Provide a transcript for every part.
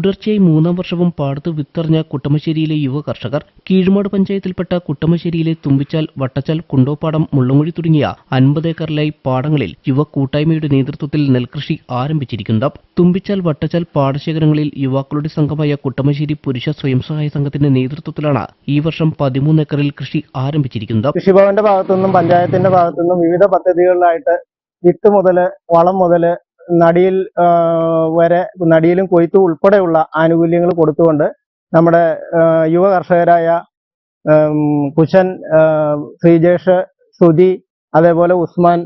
തുടർച്ചയായി മൂന്നാം വർഷവും പാടത്ത് വിത്തെറിഞ്ഞ കുട്ടമശ്ശേരിയിലെ യുവ കർഷകർ കീഴ്മാട് പഞ്ചായത്തിൽപ്പെട്ട കുട്ടമശ്ശേരിയിലെ തുമ്പിച്ചാൽ വട്ടച്ചാൽ കുണ്ടോപ്പാടം മുള്ളങ്ങുഴി തുടങ്ങിയ അൻപത് ഏക്കറിലായി പാടങ്ങളിൽ യുവ കൂട്ടായ്മയുടെ നേതൃത്വത്തിൽ നെൽകൃഷി ആരംഭിച്ചിരിക്കുന്നത് തുമ്പിച്ചാൽ വട്ടച്ചാൽ പാടശേഖരങ്ങളിൽ യുവാക്കളുടെ സംഘമായ കുട്ടമശ്ശേരി പുരുഷ സ്വയം സഹായ സംഘത്തിന്റെ നേതൃത്വത്തിലാണ് ഈ വർഷം പതിമൂന്ന് ഏക്കറിൽ കൃഷി ആരംഭിച്ചിരിക്കുന്നത്. കൃഷിഭവന്റെ ഭാഗത്തുനിന്നും പഞ്ചായത്തിന്റെ ഭാഗത്തുനിന്നും വിവിധ പദ്ധതികളിലായിട്ട് വിത്ത് മുതൽ വളം മുതൽ നടിയിൽ വരെ നടിയിലും കൊയ്ത്തും ഉൾപ്പെടെയുള്ള ആനുകൂല്യങ്ങൾ കൊടുത്തുകൊണ്ട് നമ്മുടെ യുവ കർഷകരായ കുശൻ ശ്രീജേഷ് സുധി അതേപോലെ ഉസ്മാൻ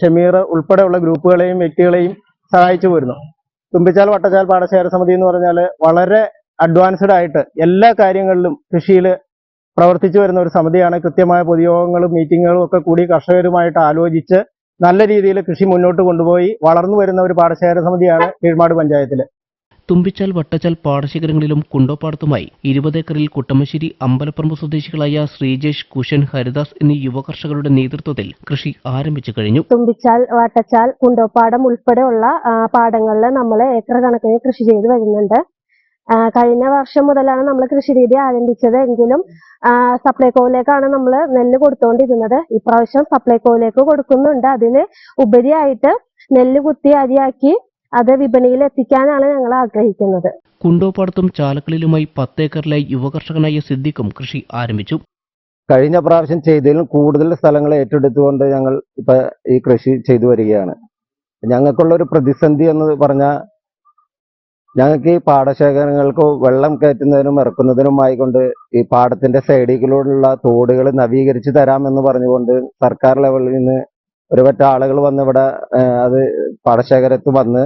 ഷമീർ ഉൾപ്പെടെയുള്ള ഗ്രൂപ്പുകളെയും വ്യക്തികളെയും സഹായിച്ചു വരുന്നു തുമ്പിച്ചാൽ വട്ടച്ചാൽ പാടശേഖര സമിതി എന്ന് പറഞ്ഞാൽ വളരെ അഡ്വാൻസ്ഡ് ആയിട്ട് എല്ലാ കാര്യങ്ങളിലും കൃഷിയിൽ പ്രവർത്തിച്ചു വരുന്ന ഒരു സമിതിയാണ്. കൃത്യമായ പൊതുയോഗങ്ങളും മീറ്റിങ്ങുകളും ഒക്കെ കൂടി കർഷകരുമായിട്ട് ആലോചിച്ച് നല്ല രീതിയിൽ കൃഷി മുന്നോട്ട് കൊണ്ടുപോയി വളർന്നു വരുന്ന ഒരു പാടശേഖര സമിതിയാണ് കീഴ്മാട് പഞ്ചായത്തിൽ തുമ്പിച്ചാൽ വട്ടച്ചാൽ പാടശേഖരങ്ങളിലും കുണ്ടോപ്പാടത്തുമായി ഇരുപത് ഏക്കറിൽ കുട്ടമശ്ശേരി അമ്പലപ്പറമ്പ് സ്വദേശികളായ ശ്രീജേഷ് കുഷൻ ഹരിദാസ് എന്നീ യുവകർഷകരുടെ നേതൃത്വത്തിൽ കൃഷി ആരംഭിച്ചു കഴിഞ്ഞു. തുമ്പിച്ചാൽ വട്ടച്ചാൽ കുണ്ടോപ്പാടം ഉൾപ്പെടെയുള്ള പാടങ്ങളിൽ നമ്മൾ ഏക്കർ കണക്കിന് കൃഷി ചെയ്തു വരുന്നുണ്ട്. കഴിഞ്ഞ വർഷം മുതലാണ് നമ്മൾ കൃഷി രീതി ആരംഭിച്ചത്. എങ്കിലും സപ്ലൈകോയിലേക്കാണ് നമ്മൾ നെല്ല് കൊടുത്തുകൊണ്ടിരുന്നത് ഇപ്രാവശ്യം സപ്ലൈകോയിലേക്ക് കൊടുക്കുന്നുണ്ട്. അതിന് ഉപരിയായിട്ട് നെല്ല് കുത്തി അരിയാക്കി അത് വിപണിയിൽ എത്തിക്കാനാണ് ഞങ്ങൾ ആഗ്രഹിക്കുന്നത്. കുണ്ടോപ്പാടത്തും ചാലക്കളിലുമായി പത്തേക്കറിലെ ഏക്കറിലായി യുവകർഷകനായ സിദ്ദിഖും കൃഷി ആരംഭിച്ചു. കഴിഞ്ഞ പ്രാവശ്യം ചെയ്തതിലും കൂടുതൽ സ്ഥലങ്ങൾ ഏറ്റെടുത്തുകൊണ്ട് ഞങ്ങൾ ഇപ്പൊ ഈ കൃഷി ചെയ്തു വരികയാണ്. ഞങ്ങൾക്കുള്ള ഒരു പ്രതിസന്ധി എന്ന് പറഞ്ഞാൽ ഞങ്ങൾക്ക് ഈ പാടശേഖരങ്ങൾക്ക് വെള്ളം കയറ്റുന്നതിനും ഇറക്കുന്നതിനുമായി കൊണ്ട് ഈ പാടത്തിന്റെ സൈഡിലൂടെയുള്ള തോടുകൾ നവീകരിച്ച് തരാമെന്ന് പറഞ്ഞുകൊണ്ട് സർക്കാർ ലെവലിൽ നിന്ന് ഒരുപറ്റ ആളുകൾ വന്ന് ഇവിടെ അത് പാടശേഖരത്ത് വന്ന്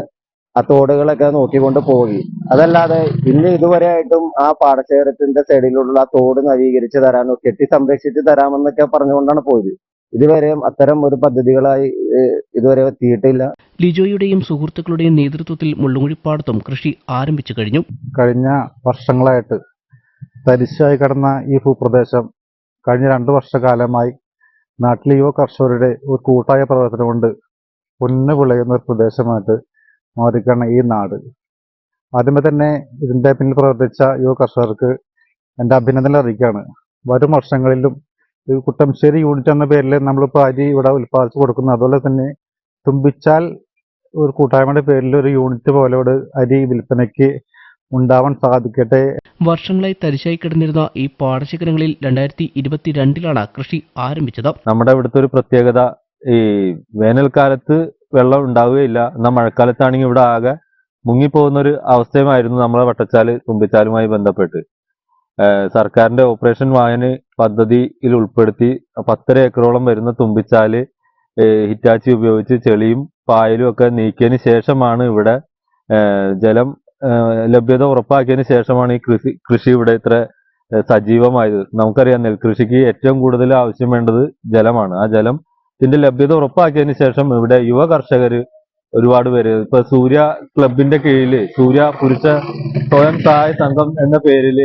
ആ തോടുകളൊക്കെ നോക്കിക്കൊണ്ട് പോയി അതല്ലാതെ ഇന്ന് ഇതുവരെ ആയിട്ടും ആ പാടശേഖരത്തിന്റെ സൈഡിലുള്ള ആ തോട് നവീകരിച്ച് തരാനോ കെട്ടി സംരക്ഷിച്ച് തരാമെന്നൊക്കെ പറഞ്ഞുകൊണ്ടാണ് പോയത്. ഇതുവരെയും അത്തരം ഒരു പദ്ധതികളായി ഇതുവരെ എത്തിയിട്ടില്ല. ലിജോയുടെയും സുഹൃത്തുക്കളുടെയും നേതൃത്വത്തിൽ മുള്ളുകുഴിപ്പാടത്തും കൃഷി ആരംഭിച്ചു കഴിഞ്ഞു. കഴിഞ്ഞ വർഷങ്ങളായിട്ട് തരിശായി കിടന്ന ഈ ഭൂപ്രദേശം കഴിഞ്ഞ രണ്ട് വർഷകാലമായി നാട്ടിലെ യുവ കർഷകരുടെ ഒരു കൂട്ടായ പ്രവർത്തനം കൊണ്ട് പൊന്നു വിളയുന്ന ഒരു പ്രദേശമായിട്ട് മാറിക്കാണ് ഈ നാട്. ആദ്യമേ തന്നെ ഇതിന്റെ പിന്നിൽ പ്രവർത്തിച്ച യുവ കർഷകർക്ക് എന്റെ അഭിനന്ദനം അറിയിക്കുകയാണ്. വരും വർഷങ്ങളിലും കുട്ടംശ്ശേരി യൂണിറ്റ് എന്ന പേരിൽ നമ്മളിപ്പോൾ അരി ഇവിടെ ഉൽപ്പാദിച്ചു കൊടുക്കുന്നു. അതുപോലെ തന്നെ തുമ്പിച്ചാൽ ഒരു കൂട്ടായ്മയുടെ പേരിൽ ഒരു യൂണിറ്റ് പോലെ ഇവിടെ അരി വിൽപ്പനയ്ക്ക് ഉണ്ടാവാൻ സാധിക്കട്ടെ. വർഷങ്ങളായി തരിശായി കിടന്നിരുന്ന ഈ പാടശേഖരങ്ങളിൽ രണ്ടായിരത്തി ഇരുപത്തിരണ്ടിലാണ് കൃഷി ആരംഭിച്ചത്. നമ്മുടെ ഇവിടുത്തെ ഒരു പ്രത്യേകത ഈ വേനൽക്കാലത്ത് വെള്ളം ഉണ്ടാവുകയില്ല. എന്നാൽ മഴക്കാലത്താണെങ്കിൽ ഇവിടെ ആകെ മുങ്ങിപ്പോകുന്ന ഒരു അവസ്ഥയുമായിരുന്നു നമ്മളെ വട്ടച്ചാൽ തുമ്പിച്ചാലുമായി ബന്ധപ്പെട്ട്. സർക്കാരിന്റെ ഓപ്പറേഷൻ വായന പദ്ധതിയിൽ ഉൾപ്പെടുത്തി പത്തര ഏക്കറോളം വരുന്ന തുമ്പിച്ചാൽ ഹിറ്റാച്ചി ഉപയോഗിച്ച് ചെളിയും പായലും ഒക്കെ നീക്കിയതിന് ശേഷമാണ് ഇവിടെ ജലം ലഭ്യത ഉറപ്പാക്കിയതിന് ശേഷമാണ് ഈ കൃഷി കൃഷി ഇവിടെ ഇത്ര സജീവമായത്. നമുക്കറിയാം നെൽകൃഷിക്ക് ഏറ്റവും കൂടുതൽ ആവശ്യം വേണ്ടത് ജലമാണ്. ആ ജലം ഇതിന്റെ ലഭ്യത ഉറപ്പാക്കിയതിന് ശേഷം ഇവിടെ യുവ കർഷകർ ഒരുപാട് പേര്. ഇപ്പൊ സൂര്യ ക്ലബിന്റെ കീഴിൽ സൂര്യ പുരുഷ സ്വയം സഹായ സംഘം എന്ന പേരിൽ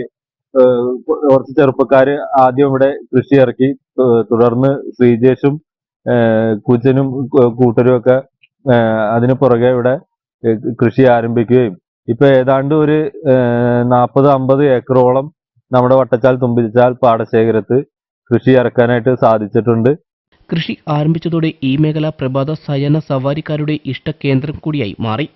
കുറച്ച് ചെറുപ്പക്കാര് ആദ്യം ഇവിടെ കൃഷി ഇറക്കി. തുടർന്ന് ശ്രീജേഷും കൂച്ചനും കൂട്ടരും ഒക്കെ അതിന് പുറകെ ഇവിടെ കൃഷി ആരംഭിക്കുകയും. ഇപ്പൊ ഏതാണ്ട് ഒരു നാൽപ്പത് അമ്പത് ഏക്കറോളം നമ്മുടെ വട്ടച്ചാൽ തുമ്പിച്ചാൽ പാടശേഖരത്ത് കൃഷി ഇറക്കാനായിട്ട് സാധിച്ചിട്ടുണ്ട്. കൃഷി ആരംഭിച്ചതോടെ ഈ മേഖല പ്രഭാത സയന സവാരിക്കാരുടെ ഇഷ്ട കേന്ദ്രം കൂടിയായി മാറി.